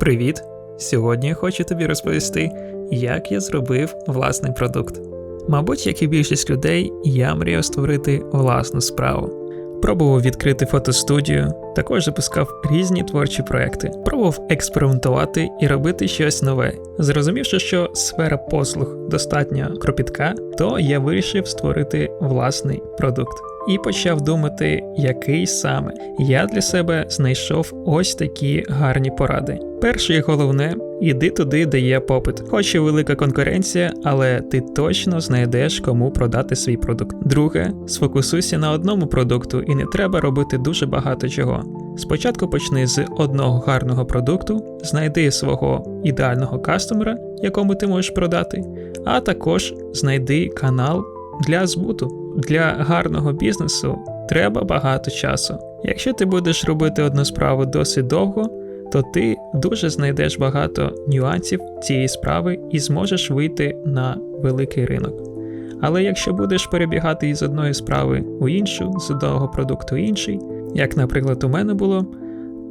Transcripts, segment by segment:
Привіт! Сьогодні я хочу тобі розповісти, як я зробив власний продукт. Мабуть, як і більшість людей, я мріяв створити власну справу. Пробував відкрити фотостудію, також запускав різні творчі проекти, пробував експериментувати і робити щось нове. Зрозумівши, що сфера послуг достатньо кропітка, то я вирішив створити власний продукт і почав думати, який саме. Я для себе знайшов ось такі гарні поради. Перше і головне, іди туди, де є попит. Хоч і велика конкуренція, але ти точно знайдеш кому продати свій продукт. Друге, сфокусуйся на одному продукту і не треба робити дуже багато чого. Спочатку почни з одного гарного продукту, знайди свого ідеального кастомера, якому ти можеш продати, а також знайди канал для збуту. Для гарного бізнесу треба багато часу. Якщо ти будеш робити одну справу досить довго, то ти дуже знайдеш багато нюансів цієї справи і зможеш вийти на великий ринок. Але якщо будеш перебігати із одної справи у іншу, з одного продукту інший, як, наприклад, у мене було,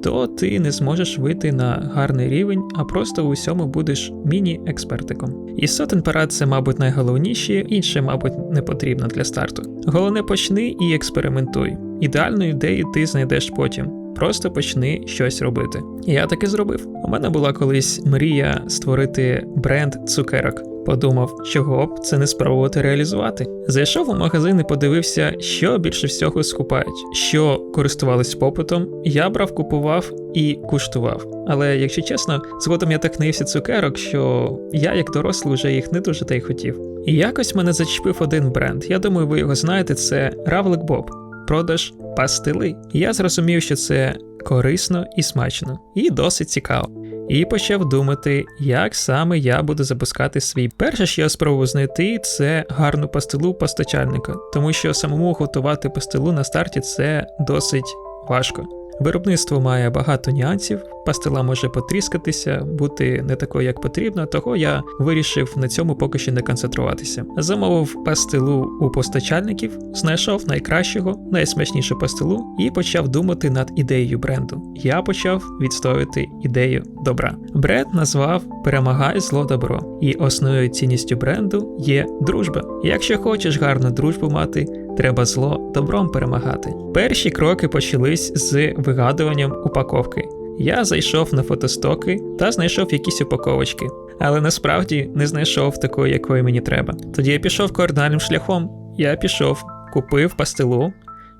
то ти не зможеш вийти на гарний рівень, а просто в усьому будеш міні-експертиком. І сотен парад це, мабуть, найголовніше, інше, мабуть, не потрібно для старту. Головне почни і експериментуй. Ідеальну ідею ти знайдеш потім. Просто почни щось робити. І я таки зробив. У мене була колись мрія створити бренд цукерок. Подумав, чого б це не спробувати реалізувати. Зайшов у магазин і подивився, що більше всього скупають, що користувались попитом. Я брав, купував і куштував. Але якщо чесно, згодом я так наївся цукерок, що я, як дорослий, вже їх не дуже та й хотів. І якось мене зачепив один бренд. Я думаю, ви його знаєте. Це Равлик Боб. Продаж пастили. Я зрозумів, що це корисно і смачно, і досить цікаво. І почав думати, як саме я буду запускати свій. Перше, що я спробував знайти, це гарну пастилу постачальника, тому що самому готувати пастилу на старті це досить важко. Виробництво має багато нюансів, пастила може потріскатися, бути не такою, як потрібно, того я вирішив на цьому поки що не концентруватися. Замовив пастилу у постачальників, знайшов найкращого, найсмачнішу пастилу і почав думати над ідеєю бренду. Я почав відстоювати ідею добра. Бренд назвав Перемагай зло добро, і основною цінністю бренду є дружба. Якщо хочеш гарну дружбу мати. Треба зло добром перемагати. Перші кроки почались з вигадуванням упаковки. Я зайшов на фотостоки та знайшов якісь упаковочки, але насправді не знайшов такої, якої мені треба. Тоді я пішов координальним шляхом. Я пішов, купив пастилу,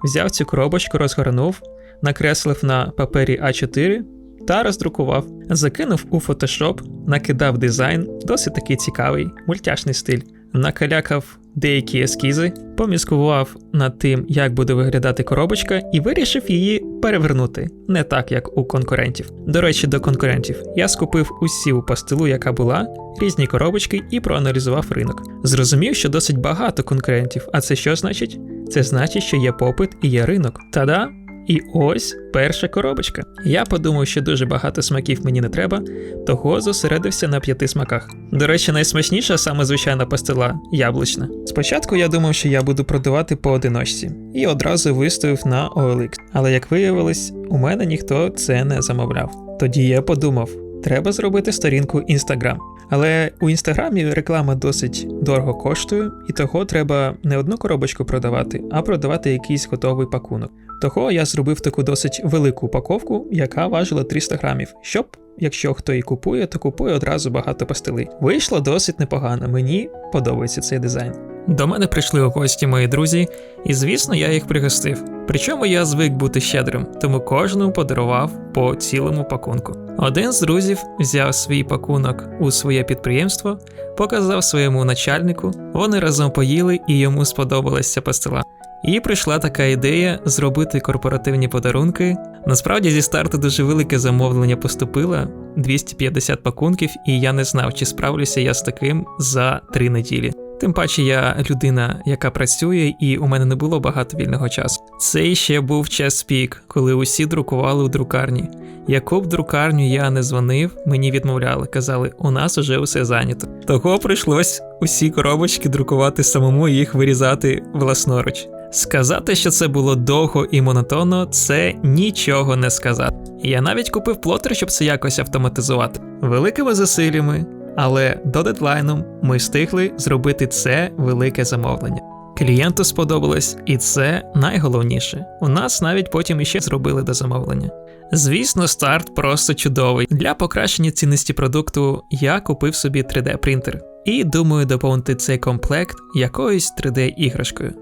взяв цю коробочку, розгорнув, накреслив на папері А4 та роздрукував, закинув у Photoshop, накидав дизайн, досить такий цікавий, мультяшний стиль, накалякав деякі ескізи, поміскував над тим, як буде виглядати коробочка, і вирішив її перевернути, не так, як у конкурентів. До речі, до конкурентів я скупив усі у пастилу, яка була, різні коробочки, і проаналізував ринок. Зрозумів, що досить багато конкурентів. А це що значить? Це значить, що є попит і є ринок. Та-да! І ось перша коробочка. Я подумав, що дуже багато смаків мені не треба, того зосередився на п'яти смаках. До речі, найсмачніша саме звичайна пастила яблучна. Спочатку я думав, що я буду продавати по одиночці, і одразу виставив на OLX. Але як виявилось, у мене ніхто це не замовляв. Тоді я подумав, треба зробити сторінку Instagram. Але у інстаграмі реклама досить дорого коштує, і того треба не одну коробочку продавати, а продавати якийсь готовий пакунок. Того я зробив таку досить велику упаковку, яка важила 300 грамів, щоб, якщо хто її купує, то купує одразу багато пастили. Вийшло досить непогано, мені подобається цей дизайн. До мене прийшли у гості мої друзі, і звісно, я їх пригостив. Причому я звик бути щедрим, тому кожному подарував по цілому пакунку. Один з друзів взяв свій пакунок у своє підприємство, показав своєму начальнику, вони разом поїли і йому сподобалася пастила. І прийшла така ідея зробити корпоративні подарунки. Насправді зі старту дуже велике замовлення поступило 250 пакунків, і я не знав, чи справлюся я з таким за три неділі. Тим паче я людина, яка працює, і у мене не було багато вільного часу. Це ще був час пік, коли усі друкували у друкарні. Яку б друкарню я не дзвонив, мені відмовляли, казали, у нас уже усе зайнято. Того прийшлось усі коробочки друкувати самому і їх вирізати власноруч. Сказати, що це було довго і монотонно, це нічого не сказати. Я навіть купив плотер, щоб це якось автоматизувати. Великими зусиллями, але до дедлайну ми встигли зробити це велике замовлення. Клієнту сподобалось, і це найголовніше. У нас навіть потім іще зробили до замовлення. Звісно, старт просто чудовий. Для покращення цінності продукту я купив собі 3D принтер і думаю доповнити цей комплект якоюсь 3D-іграшкою.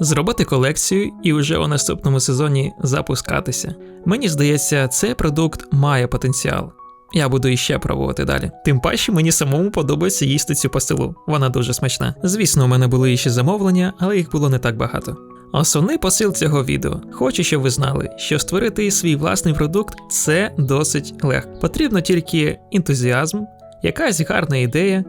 Зробити колекцію і вже у наступному сезоні запускатися. Мені здається, цей продукт має потенціал. Я буду іще пробувати далі. Тим паче мені самому подобається їсти цю пастилу. Вона дуже смачна. Звісно, у мене були ще замовлення, але їх було не так багато. Основний посил цього відео. Хочу, щоб ви знали, що створити свій власний продукт це досить легко. Потрібно тільки ентузіазм, якась гарна ідея,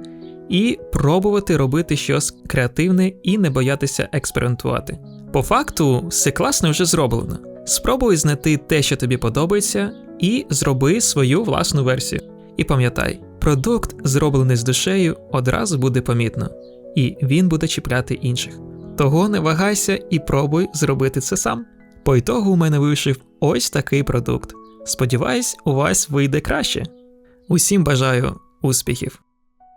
і пробувати робити щось креативне і не боятися експериментувати. По факту, все класно вже зроблено. Спробуй знайти те, що тобі подобається, і зроби свою власну версію. І пам'ятай, продукт, зроблений з душею, одразу буде помітно, і він буде чіпляти інших. Того не вагайся і пробуй зробити це сам. По ітогу у мене вийшов ось такий продукт. Сподіваюсь, у вас вийде краще. Усім бажаю успіхів!